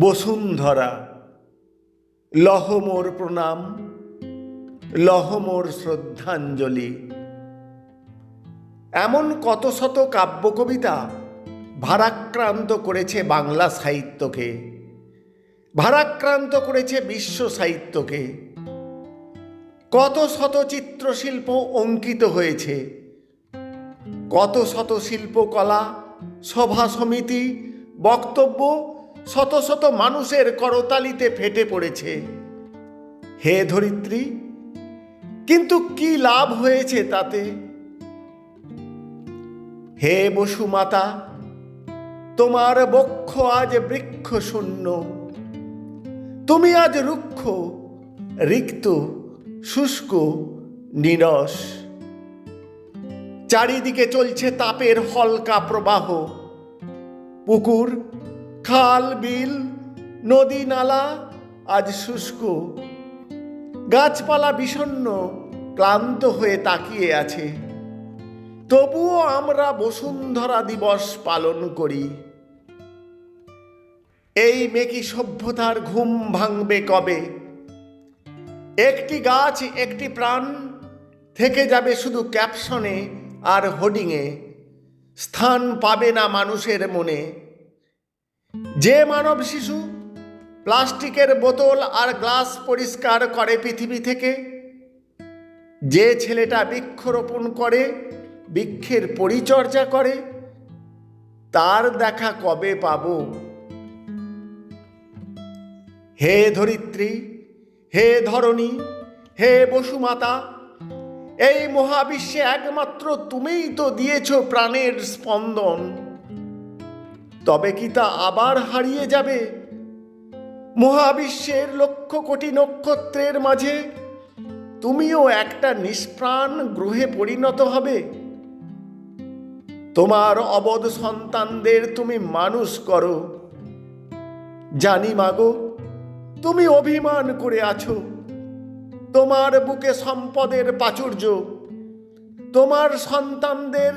বসুন্ধরা লহমোর প্রণাম লহমোর শ্রদ্ধাঞ্জলি। এমন কত শত কাব্য কবিতা ভারাক্রান্ত করেছে বাংলা সাহিত্যকে, ভারাক্রান্ত করেছে বিশ্ব সাহিত্যকে। কত শত চিত্রশিল্প অঙ্কিত হয়েছে, কত শত শিল্পকলা, সভা সমিতি, বক্তব্য শত শত মানুষের করতালিতে ফেটে পড়েছে। হে ধরিত্রী, কিন্তু কি লাভ হয়েছে তাতে? হে বসুমাতা, তোমার বক্ষ আজ বৃক্ষ শূন্য তুমি আজ রুক্ষ, রিক্ত, শুষ্ক, নিরস। চারিদিকে চলছে তাপের হলকা প্রবাহ। পুকুর খাল, বিল, নদী, নালা, আজ শুষ্ক। গাছপালা বিষণ্ণ ক্লান্ত হয়ে তাকিয়ে আছে। তবুও আমরা বসুন্ধরা দিবস পালন করি। এই মেকি সভ্যতার ঘুম ভাঙবে কবে? একটি গাছ, একটি প্রাণ, থেকে যাবে শুধু ক্যাপশনে আর হোর্ডিংয়ে স্থান পাবে না মানুষের মনে। যে মানব শিশু প্লাস্টিকের বোতল আর গ্লাস পরিষ্কার করে পৃথিবী থেকে, যে ছেলেটা বৃক্ষরোপণ করে, বৃক্ষের পরিচর্যা করে, তার দেখা কবে পাব? হে ধরিত্রী, হে ধরণী, হে বসুমাতা, এই মহাবিশ্বে একমাত্র তুমিই তো দিয়েছ প্রাণের স্পন্দন। তবে কি তা আবার হারিয়ে যাবে? মহাবিশ্বের লক্ষ কোটি নক্ষত্রের মাঝে তুমিও একটা নিষ্প্রাণ গ্রহে পরিণত হবে। তোমার অবধ সন্তানদের তুমি মানুষ করো। জানি মাগো তুমি অভিমান করে আছো। তোমার বুকে সম্পদের প্রাচুর্য। তোমার সন্তানদের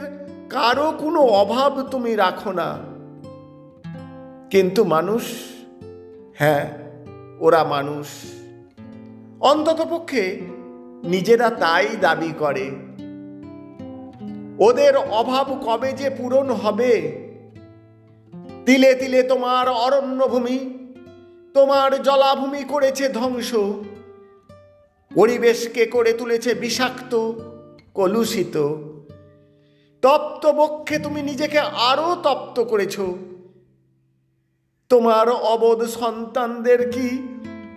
কারও কোনো অভাব তুমি রাখো না। কিন্তু মানুষ হ্যাঁ ওরা মানুষ। অন্ততপক্ষে নিজেরা তাই দাবি করে। ওদের অভাব কবে যে পূরণ হবে? তিলে তিলে তোমার অরণ্যভূমি, তোমার জলাভূমি করেছে ধ্বংস। পরিবেশকে করে তুলেছে বিষাক্ত, কলুষিত। তপ্ত বক্ষে তুমি নিজেকে আরও তপ্ত করেছ। তোমার অবধ সন্তানদের কি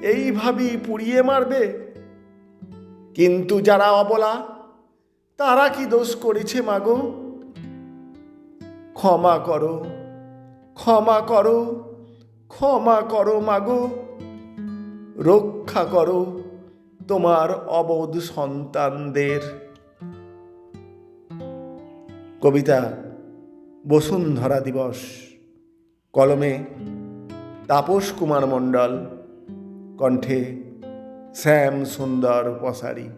এইভাবেই পুড়িয়ে মারবে? কিন্তু যারা অবলা, তারা কি দোষ করেছে মাগো? ক্ষমা করো ক্ষমা করো ক্ষমা করো মাগো। রক্ষা করো তোমার অবধ সন্তানদের। কবিতা বসুন্ধরা দিবস, কলমে তাপস কুমার মণ্ডল কণ্ঠে শ্যাম সুন্দর পসারি।